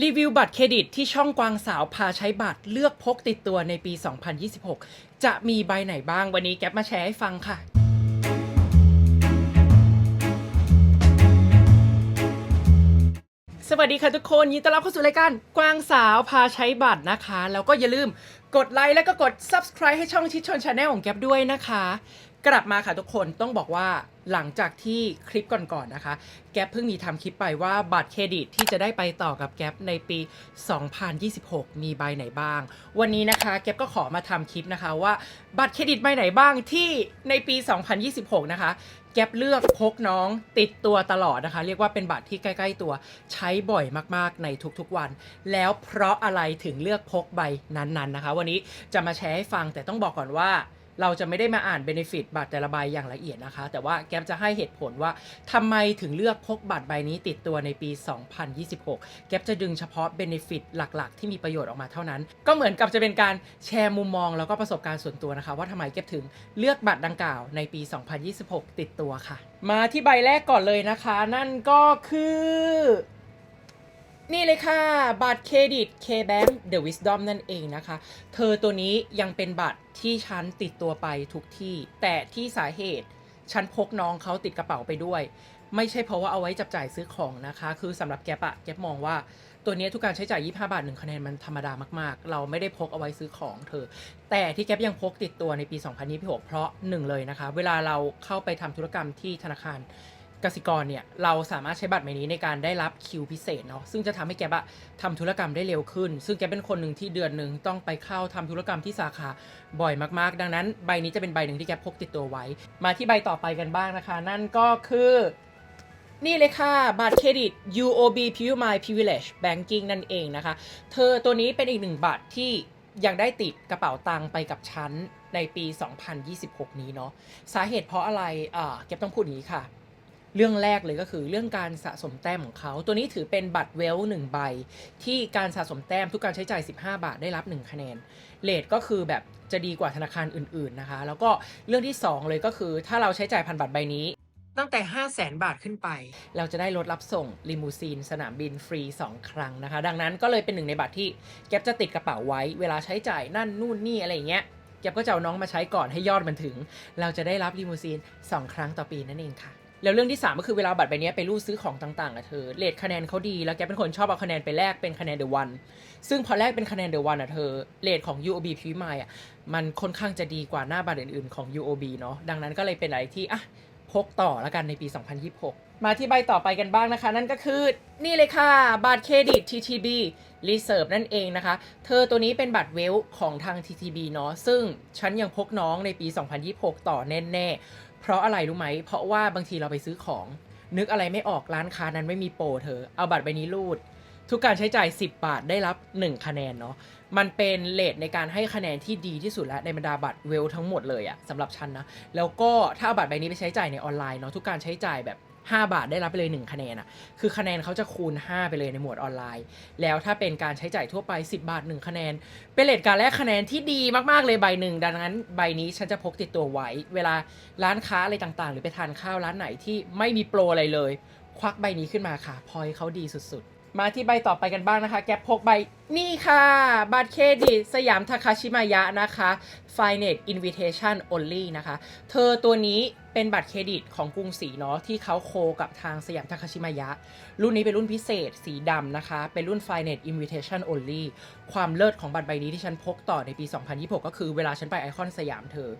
รีวิวบัตรเครดิตที่ช่องกวางสาวพาใช้บัตรเลือกพกติดตัวในปี 2026 จะมีใบไหนบ้างวันนี้แก๊ปมาแชร์ให้ฟังค่ะ สวัสดีค่ะทุกคน ยินดีต้อนรับเข้าสู่รายการกวางสาวพาใช้บัตรนะคะ แล้วก็อย่าลืมกดไลค์และก็กด subscribe ให้ช่องชิดชนชาแนลของแก๊ปด้วยนะคะ กลับมาค่ะทุกคนต้องบอกว่าหลังจากที่คลิปก่อนๆนะคะ แก๊ปเพิ่งมีทำคลิปไปว่าบัตรเครดิตที่จะได้ไปต่อกับแก๊ปในปี 2026 มีใบไหนบ้าง วันนี้นะคะแก๊ปก็ขอมาทำคลิปนะคะว่าบัตรเครดิตใบไหนบ้างที่ในปี 2026 นะคะ แก๊ปเลือกพกน้องติดตัวตลอดนะคะ เรียกว่าเป็นบัตรที่ใกล้ ๆ ตัวใช้บ่อยมากๆในทุกๆวัน แล้วเพราะอะไรถึงเลือกพกใบนั้นๆนะคะ วันนี้จะมาแชร์ให้ฟังแต่ต้องบอกก่อนว่า เราจะไม่ได้มาอ่านเบนฟิตบัตรแต่ละใบอย่างละเอียดนะคะ แต่ว่าแก๊ปจะให้เหตุผลว่าทำไมถึงเลือกพกบัตรใบนี้ติดตัวในปี 2026 แก๊ปจะดึงเฉพาะเบนฟิตหลักๆ ที่มีประโยชน์ออกมาเท่านั้น ก็เหมือนกับจะเป็นการแชร์มุมมองแล้วก็ประสบการณ์ส่วนตัวนะคะ ว่าทำไมแก๊ปถึงเลือกบัตรดังกล่าวในปี 2026 ติดตัวค่ะ มาที่ใบแรกก่อนเลยนะคะ นั่นก็คือ นี่เลยค่ะ บัตรเครดิต K-Bank The Wisdom นั่นเองนะคะ เธอตัวนี้ยังเป็นบัตรที่ฉันติดตัวไปทุกที่ แต่ที่สาเหตุ ฉันพกน้องเขาติดกระเป๋าไปด้วย ไม่ใช่เพราะว่าเอาไว้จับจ่ายซื้อของนะคะ คือสำหรับแกปะแกมองว่าตัวนี้ทุกการใช้จ่าย 25 บาท 1 คะแนนมันธรรมดามากๆ เราไม่ได้พกเอาไว้ซื้อของเธอ แต่ที่แก๊ปยังพกติดตัวในปี 2026 เพราะหนึ่งเลยนะคะ เวลาเราเข้าไปทำธุรกรรมที่ธนาคาร กสิกรเนี่ยเราสามารถใช้บัตรใบนี้ในการได้รับคิวพิเศษเนาะซึ่งจะทำให้แกบะทำธุรกรรมได้เร็วขึ้น ซึ่งแกเป็นคนหนึ่งที่เดือนหนึ่งต้องไปเข้าทำธุรกรรมที่สาขาบ่อยมากๆ ดังนั้นใบนี้จะเป็นใบหนึ่งที่แกพกติดตัวไว้ มาที่ใบต่อไปกันบ้างนะคะ นั่นก็คือนี่เลยค่ะ บัตรเครดิต UOB PUMI Privilege Banking นั่นเองนะคะ เธอตัวนี้เป็นอีกหนึ่งบัตรที่ยังได้ติดกระเป๋าตังค์ไปกับฉันในปี 2026 นี้เนาะ สาเหตุเพราะอะไรอ่าแกต้องพูดอย่างนี้ค่ะ เรื่องแรกเลยก็คือเรื่องการสะสมแต้มของเขา ตัวนี้ถือเป็นบัตรเวลหนึ่งใบ ที่การสะสมแต้มทุกการใช้จ่าย 15 บาทได้รับ 1 คะแนนเลทก็คือแบบจะดีกว่าธนาคารอื่น ๆนะคะ แล้วก็เรื่องที่ 2 เลยก็คือถ้าเราใช้จ่ายพันบัตรใบนี้ ตั้งแต่ 5 0 0แสนบาทขึ้นไป เราจะได้รถรับส่งลิมูซีนสนามบินฟรี 2 ครั้งนะคะ ดังนั้นก็เลยเป็นหนึ่งในบัตรที่แก๊ปจะติดกระเป๋าไว้ เวลาใช้จ่ายนั่นนู่นนี่อะไรอย่างเงี้ยแก๊ปก็จะเอาน้องมาใช้ก่อนให้ยอดมันถึง เราจะได้รับลิมูซีน 2 ครั้งต่อปีนั่นเองค่ะ แล้วเรื่องที่ 3 ก็คือเวลาบัตรใบนี้ไปรูดซื้อของต่างๆอะเธอเลทคะแนนเขาดีแล้วแกเป็นคนชอบเอาคะแนนไปแลกเป็นคะแนนเดอะวันซึ่งพอแลกเป็นคะแนนเดอะวันอะเธอเลทของ UOB p r i m i อะมันค่อนข้างจะดีกว่าหน้าบัตรอื่นๆของ UOB เนาะดังนั้นก็เลยเป็นอะไรที่อะพกต่อแล้วกันในปี 2026 มาที่ใบต่อไปกันบ้างนะคะ นั่นก็คือนี่เลยค่ะ บัตรเครดิต TTB Reserve นั่นเองนะคะ เธอตัวนี้เป็นบัตรเวลของทาง TTB เนาะซึ่งฉันยังพกน้องในปี 2026 ต่อแน่ๆ เพราะอะไรรู้ไหม เพราะว่าบางทีเราไปซื้อของ นึกอะไรไม่ออกร้านค้านั้นไม่มีโปรเธอ เอาบัตรใบนี้รูด ทุกการใช้จ่าย 10 บาทได้รับ 1 คะแนนเนาะมันเป็นเลทในการให้คะแนนที่ดีที่สุดแล้วในบรรดาบัตรเวลทั้งหมดเลยอะสำหรับฉันนะ แล้วก็ถ้าเอาบัตรใบนี้ไปใช้จ่ายในออนไลน์เนาะทุกการใช้จ่ายแบบ 5 บาทได้รับไปเลย 1 คะแนนอะคือคะแนนเขาจะคูณ 5 ไปเลยในหมวดออนไลน์ แล้วถ้าเป็นการใช้จ่ายทั่วไป 10 บาท 1 คะแนน เป็นเลทการแลกคะแนนที่ดีมากๆเลยใบหนึ่ง ดังนั้นใบนี้ฉันจะพกติดตัวไว้ เวลาร้านค้าอะไรต่างๆ หรือไปทานข้าวร้านไหนที่ไม่มีโปรอะไรเลย ควักใบนี้ขึ้นมาค่ะ พอยเขาดีสุดๆ มาที่ใบต่อไปกันบ้างนะคะ แก๊ปพกใบนี่ค่ะ บัตรเครดิตสยามทาคาชิมายะนะคะ f i n a t Invitation Only นะคะ เธอตัวนี้เป็นบัตรเครดิตของกรุงศรีเนาะที่เขาโคกับทางสยามทาคาชิมายะ รุ่นนี้เป็นรุ่นพิเศษสีดำนะคะ เป็นรุ่น f i n a t Invitation Only ความเลิศของบัตรใบนี้ที่ฉันพกต่อในปี 2026 ก็คือเวลาฉันไปไอคอนสยามเธอ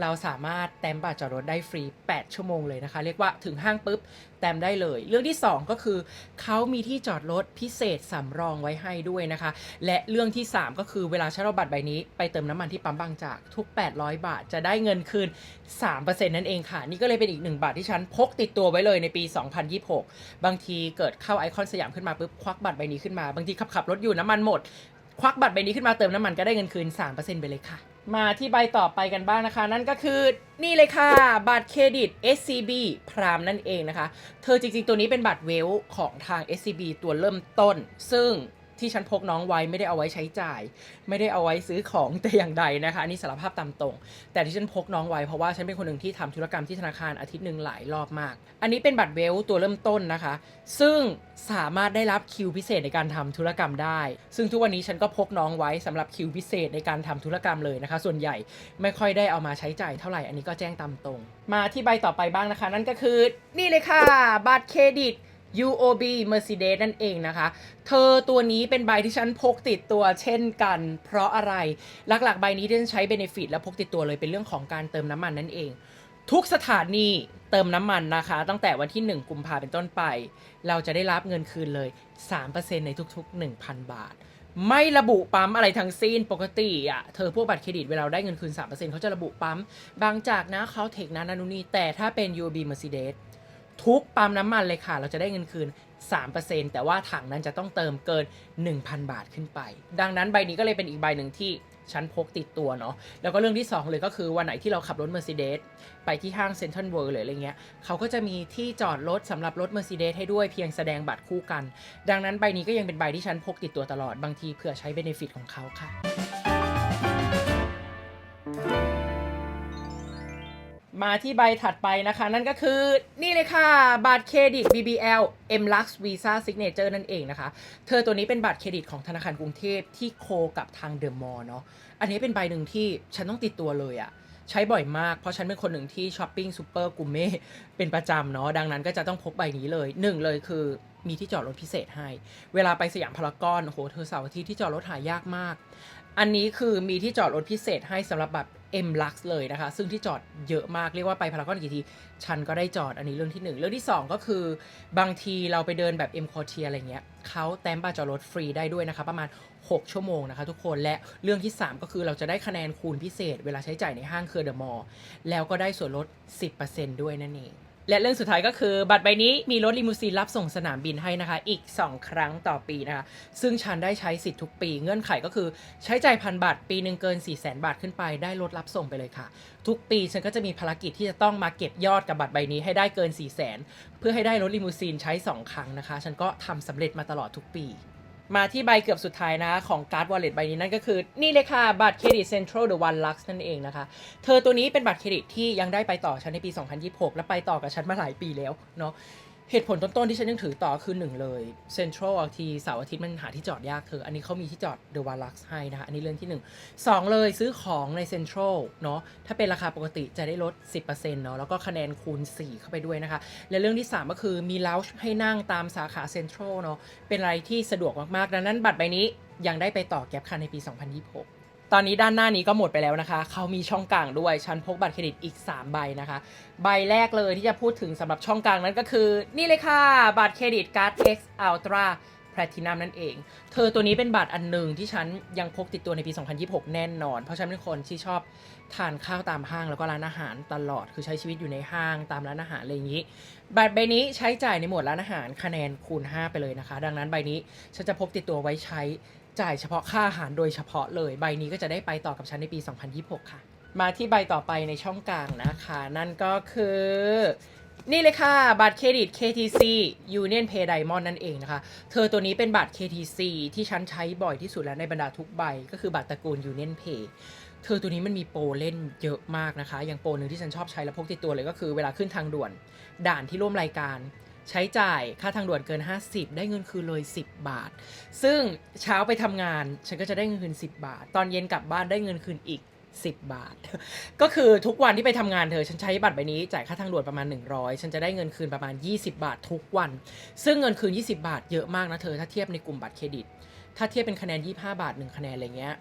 เราสามารถแต้มบัตรจอดรถได้ฟรี 8 ชั่วโมงเลยนะคะ เรียกว่าถึงห้างปุ๊บแต้มได้เลย เรื่องที่ 2 ก็คือเขามีที่จอดรถพิเศษสำรองไว้ให้ด้วยนะคะ และเรื่องที่ 3 ก็คือเวลาใช้เราบัตรใบนี้ไปเติมน้ำมันที่ปั๊มบางจากทุก 800 บาทจะได้เงินคืน 3%นั่นเองค่ะ นี่ก็เลยเป็นอีกหนึ่งบาทที่ฉันพกติดตัวไว้เลยในปี 2026 บางทีเกิดเข้าไอคอนสยามขึ้นมาปุ๊บควักบัตรใบนี้ขึ้นมา บางทีขับขับรถอยู่น้ำมันหมด ควักบัตรใบนี้ขึ้นมาเติมน้ำมันก็ได้เงินคืน 3%ไปเลยค่ะ มาที่ใบต่อไปกันบ้างนะคะ นั่นก็คือนี่เลยค่ะ บัตรเครดิต SCB พรามนั่นเองนะคะ เธอจริงๆ ตัวนี้เป็นบัตรเวลของทาง SCB ตัวเริ่มต้น ซึ่ง ที่ฉันพกน้องไว้ไม่ได้เอาไว้ใช้จ่าย ไม่ได้เอาไว้ซื้อของแต่อย่างใดนะคะอันนี้สารภาพตามตรง แต่ที่ฉันพกน้องไว้เพราะว่าฉันเป็นคนหนึ่งที่ทำธุรกรรมที่ธนาคารอาทิตย์หนึ่งหลายรอบมาก อันนี้เป็นบัตรเวลตัวเริ่มต้นนะคะ ซึ่งสามารถได้รับคิวพิเศษในการทำธุรกรรมได้ ซึ่งทุกวันนี้ฉันก็พกน้องไว้สำหรับคิวพิเศษในการทำธุรกรรมเลยนะคะ ส่วนใหญ่ไม่ค่อยได้เอามาใช้จ่ายเท่าไหร่อันนี้ก็แจ้งตามตรง มาที่ใบต่อไปบ้างนะคะ นั่นก็คือนี่เลยค่ะ บัตรเครดิต UOB Mercedes นั่นเองนะคะ เธอตัวนี้เป็นใบที่ฉันพกติดตัวเช่นกัน เพราะอะไร หลักๆ ใบนี้ที่ฉันใช้ Benefit และพกติดตัวเลยเป็นเรื่องของการเติมน้ำมันนั่นเอง ทุกสถานีเติมน้ำมันนะคะ ตั้งแต่วันที่ 1 กุมภาเป็นต้นไป เราจะได้รับเงินคืนเลย 3%ในทุกๆ 1,000 บาท ไม่ระบุปั๊มอะไรทั้งสิ้นปกติอะเธอพวกบัตรเครดิตเวลาเราได้เงินคืน 3%เขาจะระบุปั๊ม บางจากนะเขาเทคนะนานุนีแต่ถ้าเป็น UOB Mercedes ทุกปั๊มน้ำมันเลยค่ะ เราจะได้เงินคืน 3%แต่ว่าถังนั้นจะต้องเติมเกิน 1,000 บาทขึ้นไป ดังนั้นใบนี้ก็เลยเป็นอีกใบหนึ่งที่ฉันพกติดตัวเนาะ แล้วก็เรื่องที่ 2 เลยก็คือวันไหนที่เราขับรถ Mercedes ไปที่ห้างเซ็นทรัลเวิลด์หรืออะไรเงี้ยเขาก็จะมีที่จอดรถสำหรับรถ Mercedes ให้ด้วยเพียงแสดงบัตรคู่กัน ดังนั้นใบนี้ก็ยังเป็นใบที่ฉันพกติดตัวตลอดบางทีเผื่อใช้เบนฟิตของเขาค่ะ มาที่ใบถัดไปนะคะ นั่นก็คือนี่เลยค่ะ บัตรเครดิต BBL M Lux Visa Signature นั่นเองนะคะ เธอตัวนี้เป็นบัตรเครดิตของธนาคารกรุงเทพที่โคกับทางเดอะมอลล์เนาะอันนี้เป็นใบหนึ่งที่ฉันต้องติดตัวเลยอะใช้บ่อยมาก เพราะฉันเป็นคนหนึ่งที่ช้อปปิ้งซูเปอร์กูเม่เป็นประจำเนาะดังนั้นก็จะต้องพกใบนี้เลยหนึ่งเลยคือมีที่จอดรถพิเศษให้ เวลาไปสยามพารากอนโหเธอเสาร์อาทิตย์ที่จอดรถหายากมาก อันนี้คือมีที่จอดรถพิเศษให้สำหรับแบบ M Lux เลยนะคะ ซึ่งที่จอดเยอะมาก เรียกว่าไปพารากอนกี่ทีฉันก็ได้จอดอันนี้เรื่องที่หนึ่งเรื่องที่สองก็คือบางทีเราไปเดินแบบ M c o r t i e r อะไรเงี้ยเขาแต้มบาจอดรถฟรีได้ด้วยนะคะ ประมาณ 6 ชั่วโมงนะคะทุกคนและเรื่องที่ 3 ก็คือเราจะได้คะแนนคูณพิเศษ เวลาใช้จ่ายในห้างเคอร์เดอะมอลล์แล้วก็ได้ส่วนลด 10%ด้วยนั่นเอง และเรื่องสุดท้ายก็คือบัตรใบนี้มีรถลิมูซีนรับส่งสนามบินให้นะคะ อีก 2 ครั้งต่อปีนะคะ ซึ่งฉันได้ใช้สิทธิ์ทุกปี เงื่อนไขก็คือใช้จ่ายพันบาทปีหนึ่งเกิน 4 0 0 0 0 0บาทขึ้นไปได้รถรับส่งไปเลยค่ะ ทุกปีฉันก็จะมีภารกิจที่จะต้องมาเก็บยอดกับบัตรใบนี้ให้ได้เกิน 4 0 0 0 0 0เพื่อให้ได้รถลิมูซีนใช้ 2 ครั้งนะคะ ฉันก็ทำสำเร็จมาตลอดทุกปี มาที่ใบเกือบสุดท้ายนะของการ์ดวอลเล็ตใบนี้นั่นก็คือ นี่เลยค่ะ บัตรเครดิตเซ็นทรัลเดอะวันลักซ์นั่นเองนะคะ เธอตัวนี้เป็นบัตรเครดิตที่ยังได้ไปต่อฉันในปี 2026 และไปต่อกับฉันมาหลายปีแล้วเนาะ เหตุผลต้นๆที่ฉันยังถือต่อคือหนึ่งเลยเซ็นทรัลทีเสาร์อาทิตย์มันหาที่จอดยากเธอ อันนี้เขามีที่จอดเดอะวันลักซ์ให้นะคะอันนี้เรื่องที่หนึ่งสองเลยซื้อของในเซ็นทรัลเนาะถ้าเป็นราคาปกติจะได้ลด 10%เนาะแล้วก็คะแนนคูณ 4 เข้าไปด้วยนะคะ และเรื่องที่ 3 ก็คือมีล o ว g e ให้นั่งตามสาขาเซ็นทรัลเนาะเป็นอะไรที่สะดวกมากๆดังนั้นบัตรใบนี้ยังได้ไปต่อแก็บคันในปี 2026 ตอนนี้ด้านหน้านี้ก็หมดไปแล้วนะคะ เขามีช่องกลางด้วยฉันพกบัตรเครดิตอีก 3 ใบนะคะ ใบแรกเลยที่จะพูดถึงสำหรับช่องกลางนั้นก็คือ นี่เลยค่ะ บัตรเครดิตการ์ด X Ultra Platinum นั่นเอง เธอตัวนี้เป็นบัตรอันหนึ่งที่ฉันยังพกติดตัวในปี 2026 แน่นอน เพราะฉันเป็นคนที่ชอบทานข้าวตามห้างแล้วก็ร้านอาหารตลอด คือใช้ชีวิตอยู่ในห้างตามร้านอาหารอะไรอย่างนี้ บัตรใบนี้ใช้จ่ายในหมวดร้านอาหารคะแนนคูณ 5 ไปเลยนะคะ ดังนั้นใบนี้ฉันจะพกติดตัวไว้ใช้ จ่ายเฉพาะค่าอาหารโดยเฉพาะเลย ใบนี้ก็จะได้ไปต่อกับฉันในปี 2026 ค่ะ มาที่ใบต่อไปในช่องกลางนะคะ นั่นก็คือ นี่เลยค่ะ บัตรเครดิต KTC Union Pay Diamond นั่นเองนะคะ เธอตัวนี้เป็นบัตร KTC ที่ฉันใช้บ่อยที่สุดแล้วในบรรดาทุกใบ ก็คือบัตรตระกูล Union Pay เธอตัวนี้มันมีโปรเล่นเยอะมากนะคะ อย่างโปรหนึ่งที่ฉันชอบใช้และพกติดตัวเลยก็คือเวลาขึ้นทางด่วน ด่านที่ร่วมรายการ ใช้จ่ายค่าทางด่วนเกิน 50 ได้เงินคืนเลย 10 บาท ซึ่งเช้าไปทำงานฉันก็จะได้เงินคืน 10 บาท ตอนเย็นกลับบ้านได้เงินคืนอีก 10 บาท ก็คือทุกวันที่ไปทำงานเธอ ฉันใช้บัตรใบนี้จ่ายค่าทางด่วนประมาณ 100 ฉันจะได้เงินคืนประมาณ 20 บาททุกวัน ซึ่งเงินคืน 20 บาท เยอะมากนะเธอถ้าเทียบในกลุ่มบัตรเครดิต ถ้าเทียบเป็นคะแนน 25 บาท 1 คะแนนอะไรเงี้ย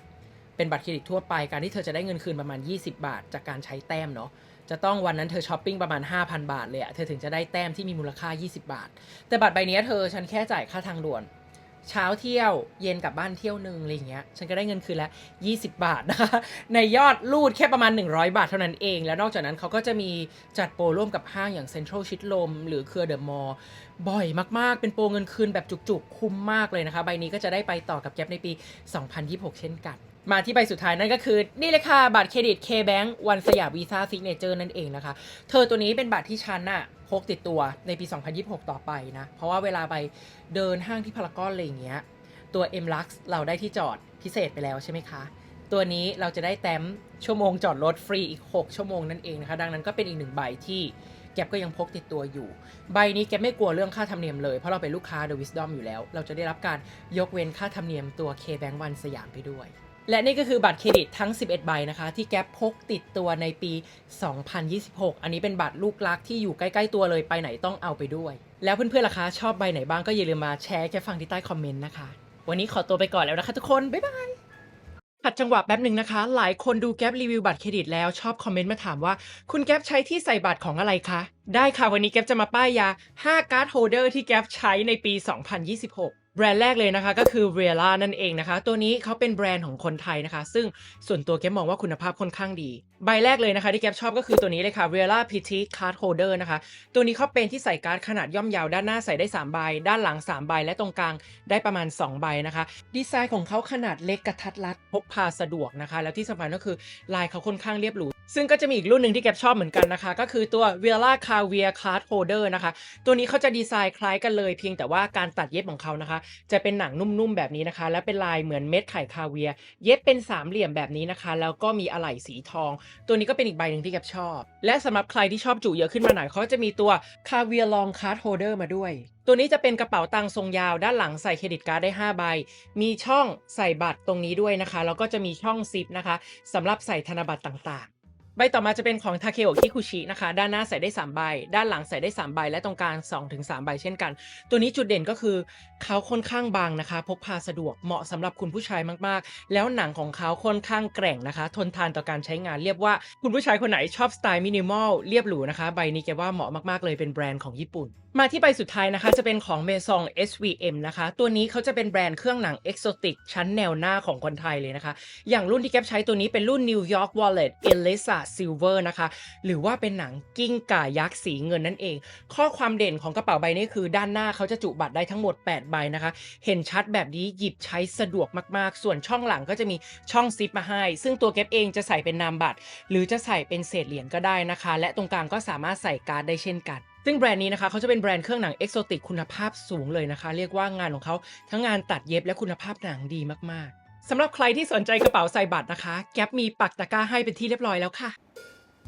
เป็นบัตรเครดิตทั่วไปการที่เธอจะได้เงินคืนประมาณ 20 บาท จากการใช้แต้มเนาะ จะต้องวันนั้นเธอช้อปปิ้งประมาณ 5,000 บาทเลยอะเธอถึงจะได้แต้มที่มีมูลค่า 20 บาท แต่บัตรใบนี้เธอฉันแค่จ่ายค่าทางด่วน เช้าเที่ยวเย็นกลับบ้านเที่ยวหนึ่งอะไรอย่างเงี้ยฉันก็ได้เงินคืนละ20 บาทนะคะในยอดรูดแค่ประมาณ 100 บาทเท่านั้นเอง แล้วนอกจากนั้นเขาก็จะมีจัดโปรร่วมกับห้างอย่างเซ็นทรัลชิดลม หรือเครือเดอะมอลล์บ่อยมากๆ เป็นโปรเงินคืนแบบจุกๆ คุ้มมากเลยนะคะ ใบนี้ก็จะได้ไปต่อกับแก๊ปในปี 2026 เช่นกัน มาที่ใบสุดท้ายนั่นก็คือ นี่เลยค่ะบัตรเครดิต K-Bank วันสยามวีซ่าซิกเนเจอร์นั่นเองนะคะ เธอตัวนี้เป็นบัตรที่ฉันน่ะพกติดตัวในปี 2026 ต่อไปนะ เพราะว่าเวลาไปเดินห้างที่พารากอนอะไรอย่างเงี้ยตัว M Lux เราได้ที่จอดพิเศษไปแล้วใช่ไหมคะ ตัวนี้เราจะได้แต้มชั่วโมงจอดรถฟรีอีก 6 ชั่วโมงนั่นเองนะคะ ดังนั้นก็เป็นอีกหนึ่งใบที่แก๊ปก็ยังพกติดตัวอยู่ ใบนี้แก๊ปไม่กลัวเรื่องค่าธรรมเนียมเลย เพราะเราเป็นลูกค้า The Wisdom อยู่แล้ว เราจะได้รับการยกเว้นค่าธรรมเนียมตัว K-Bank วันสยามไปด้วย และนี่ก็คือบัตรเครดิตทั้ง 11 ใบนะคะ ที่แก๊ปพกติดตัวในปี 2026 อันนี้เป็นบัตรลูกรักที่อยู่ใกล้ ๆ ตัวเลยไปไหนต้องเอาไปด้วย แล้วเพื่อนๆล่ะคะ ชอบใบไหนบ้างก็อย่าลืมมาแชร์แค่ฟังที่ใต้คอมเมนต์นะคะ วันนี้ขอตัวไปก่อนแล้วนะคะทุกคน บ๊ายบายขัดจังหวะแป๊บหนึ่งนะคะ หลายคนดูแก๊ปรีวิวบัตรเครดิตแล้วชอบคอมเมนต์มาถามว่า คุณแก๊ปใช้ที่ใส่บัตรของอะไรคะ ได้ค่ะวันนี้แก๊ปจะมาป้ายยา 5 การ์ดโฮเดอร์ที่แก๊ปใช้ในปี 2026 แบรนด์แรกเลยนะคะก็คือ r e a l a นั่นเองนะคะ ตัวนี้เขาเป็นแบรนด์ของคนไทยนะคะ ซึ่งส่วนตัวแกมองว่าคุณภาพค่อนข้างดี ใบแรกเลยนะคะที่แกชอบก็คือตัวนี้เลยค่ะ r e a l a Petite Card Holder นะคะ ตัวนี้เขาเป็นที่ใส่การ์ดขนาดย่อมยาวด้านหน้าใส่ได้ 3 ใบ ด้านหลัง 3 ใบ และตรงกลางได้ประมาณ 2 ใบนะคะ ดีไซน์ของเขาขนาดเล็กกระทัดรัดพกพาสะดวกนะคะ แล้วที่สำคัญก็คือลายเขาค่อนข้างเรียบหรู ซึ่งก็จะมีอีกรุ่นหนึ่งที่แกชอบเหมือนกันนะคะ ก็คือตัว v i a l a c a v i a Card Holder นะคะ ตัวนี้เขาจะดีไซน์คล้ายกันเลย เพียงแต่ว่าการตัดเย็บของเขานะคะ จะเป็นหนังนุ่มๆแบบนี้นะคะ และเป็นลายเหมือนเม็ดไข่คาเวีย เย็บเป็นสามเหลี่ยมแบบนี้นะคะ แล้วก็มีอะไหล่สีทอง ตัวนี้ก็เป็นอีกใบหนึ่งที่แกชอบ และสำหรับใครที่ชอบจุเยอะขึ้นมาหน่อยเขาจะมีตัว c a v i a Long Card Holder มาด้วยตัวนี้จะเป็นกระเป๋าตังค์ทรงยาวด้านหลังใส่เครดิตการ์ดได้ 5 ใบ มีช่องใส่บัตรตรงนี้ด้วยนะคะ แล้วก็จะมีช่องซิปนะคะสำหรับใส่ธนบัตรต่างๆ ใบต่อมาจะเป็นของทาเคโอคิคุชินะคะ ด้านหน้าใส่ได้ 3 ใบ ด้านหลังใส่ได้ 3 ใบ และตรงกลาง2-3ใบเช่นกัน ตัวนี้จุดเด่นก็คือเขาค่อนข้างบางนะคะ พกพาสะดวกเหมาะสำหรับคุณผู้ชายมากๆ แล้วหนังของเขาค่อนข้างแกร่งนะคะ ทนทานต่อการใช้งาน เรียกว่าคุณผู้ชายคนไหนชอบสไตล์มินิมอลเรียบหรูนะคะ ใบนี้แกว่าเหมาะมากๆเลยเป็นแบรนด์ของญี่ปุ่น มาที่ใบสุดท้ายนะคะจะเป็นของเมซอง SVM นะคะ ตัวนี้เขาจะเป็นแบรนด์เครื่องหนังเอกโซติกชั้นแนวหน้าของคนไทยเลยนะคะ อย่างรุ่นที่แก๊ปใช้ตัวนี้เป็นรุ่น New York Wallet Elisa Silver นะคะ หรือว่าเป็นหนังกิ้งก่ายักษ์สีเงินนั่นเอง ข้อความเด่นของกระเป๋าใบนี้คือด้านหน้าเขาจะจุบัตรได้ทั้งหมด 8 ใบนะคะ เห็นชัดแบบนี้หยิบใช้สะดวกมากๆ ส่วนช่องหลังก็จะมีช่องซิปมาให้ ซึ่งตัวแก๊ปเองจะใส่เป็นนามบัตร หรือจะใส่เป็นเศษเหรียญก็ได้นะคะ และตรงกลางก็สามารถใส่การ์ดได้เช่นกัน ซึ่งแบรนด์นี้นะคะเขาจะเป็นแบรนด์เครื่องหนังเอกโซติกคุณภาพสูงเลยนะคะ เรียกว่างานของเขาทั้งงานตัดเย็บและคุณภาพหนังดีมากๆสำหรับใครที่สนใจกระเป๋าใส่บัตรนะคะ แก๊ปมีปักตะกร้าให้เป็นที่เรียบร้อยแล้วค่ะ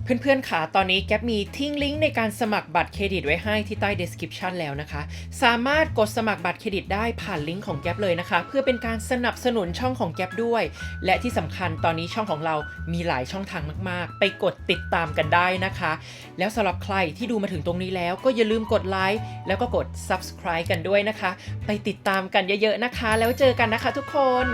เพื่อนๆค่ะ ตอนนี้แก๊ปมีทิ้งลิงก์ในการสมัครบัตรเครดิตไว้ให้ที่ใต้ description แล้วนะคะ สามารถกดสมัครบัตรเครดิตได้ผ่านลิงก์ของแก๊ปเลยนะคะ เพื่อเป็นการสนับสนุนช่องของแก๊ปด้วย และที่สำคัญตอนนี้ช่องของเรามีหลายช่องทางมากๆ ไปกดติดตามกันได้นะคะ แล้วสำหรับใครที่ดูมาถึงตรงนี้แล้วก็อย่าลืมกดไลค์แล้วก็กด subscribe กันด้วยนะคะ ไปติดตามกันเยอะๆนะคะ แล้วเจอกันนะคะทุกคน